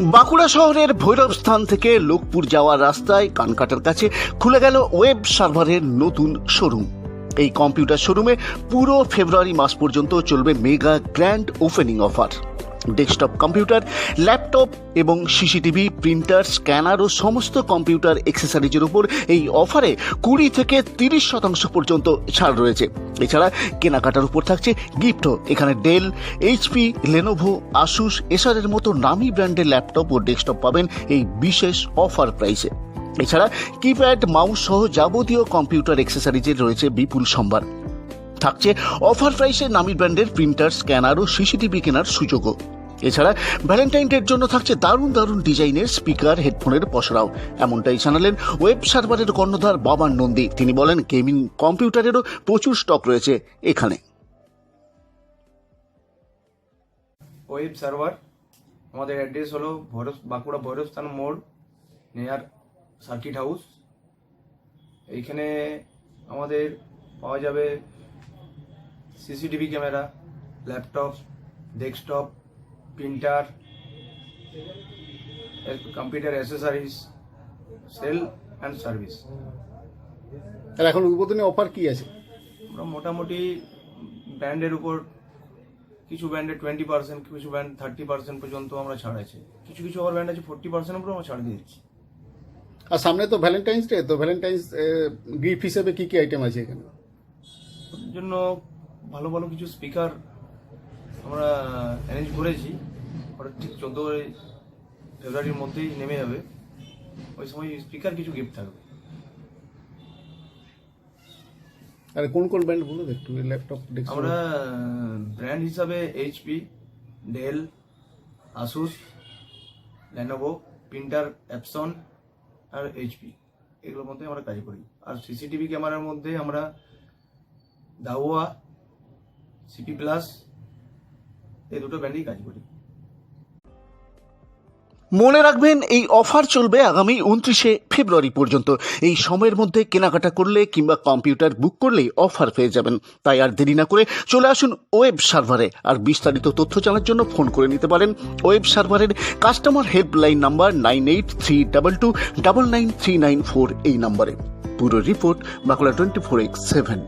বাঁকুড়া শহরের ভৈরব স্থান থেকে লোকপুর যাওয়ার রাস্তায় কানকাটার কাছে খুলে গেল ওয়েব সার্ভারের নতুন শোরুম। এই কম্পিউটার শোরুমে পুরো ফেব্রুয়ারি মাস পর্যন্ত চলবে mega grand opening offer. Desktop computer laptop এবং সিসিটিভি প্রিন্টার স্ক্যানার ও সমস্ত কম্পিউটার এক্সেসরিজের উপর এই অফারে কুড়ি থেকে তিরিশ শতাংশ পর্যন্ত ছাড় রয়েছে। এছাড়া কেনাকাটার উপর থাকছে গিফটও এখানে ডেল এইচপি লেনোভো আসুস এসারের মতো নামি ব্র্যান্ডের ল্যাপটপ ও ডেস্কটপ পাবেন এই বিশেষ অফার প্রাইসে এছাড়া কিপ্যাড মাউস সহ যাবতীয় কম্পিউটার এক্সেসরিজের রয়েছে বিপুল সম্ভার। থাকছে অফার প্রাইসে নামি ব্র্যান্ডের প্রিন্টার, স্ক্যানার ও সিসিটিভি কেনার সুযোগও। এছাড়া ভ্যালেন্টাইন ডের জন্য থাকছে দারুণ দারুণ ডিজাইনের স্পিকার, হেডফোনের পসরাও। এমনটাই জানালেন ওয়েব সার্ভারের কর্ণধার বাবান নন্দী। তিনি বলেন, গেমিং কম্পিউটারেরও প্রচুর স্টক রয়েছে এখানে। ওয়েব সার্ভার, আমাদের অ্যাড্রেস হলো ভৈরব, বাঁকুড়া ভৈরবস্থান মোড় নেয়ার সার্কিট হাউস এইখানে আমাদের পাওয়া যাবে CCTV camera laptop desktop printer computer accessories sale and service. আর এখন উদ্বোধনী অফার কি আছে? আমরা মোটামুটি ব্র্যান্ডের উপর কিছু ব্র্যান্ডে টোয়েন্টি পার্সেন্ট কিছু ব্র্যান্ড থার্টি পার্সেন্ট পর্যন্ত আমরা ছাড় আছে। কিছু কিছু আবার ব্র্যান্ড আছে ফোর্টি পার্সেন্ট উপর আমরা ছাড় দিয়ে দিচ্ছি। আর সামনে তো ভ্যালেন্টাইন্স ডে তো ভ্যালেন্টাইন্স গিফট হিসেবে কি কি আইটেম আছে এখানে? ওর জন্য ভালো ভালো কিছু স্পিকার আমরা অ্যারেঞ্জ করেছি। ওটা ঠিক চোদ্দ ফেব্রুয়ারির মধ্যেই নেমে যাবে। ওই সময় স্পিকার কিছু গিফট থাকবে। আরে কোন কোন ব্র্যান্ড বলো একটু ল্যাপটপ আমরা ব্র্যান্ড হিসাবে HP Dell Asus Lenovo printer Epson আর এইচপি এগুলোর মধ্যে আমরা কাজ করি। আর সিসিটিভি ক্যামেরার মধ্যে আমরা দাওয়া সিপি প্লাস এই দুটো ব্র্যান্ডেই কাজ করি। মনে রাখবেন, এই অফার চলবে আগামী উনত্রিশে ফেব্রুয়ারি পর্যন্ত। এই সময়ের মধ্যে কেনাকাটা করলে কিংবা কম্পিউটার বুক করলেই অফার পেয়ে যাবেন। তাই আর দেরি না করে চলে আসুন ওয়েব সার্ভারে আর বিস্তারিত তথ্য জানার জন্য ফোন করে নিতে পারেন ওয়েব সার্ভারের customer helpline number nine eight three double two double nine three nine four এই নাম্বারে পুরো report Bankura twenty four X seven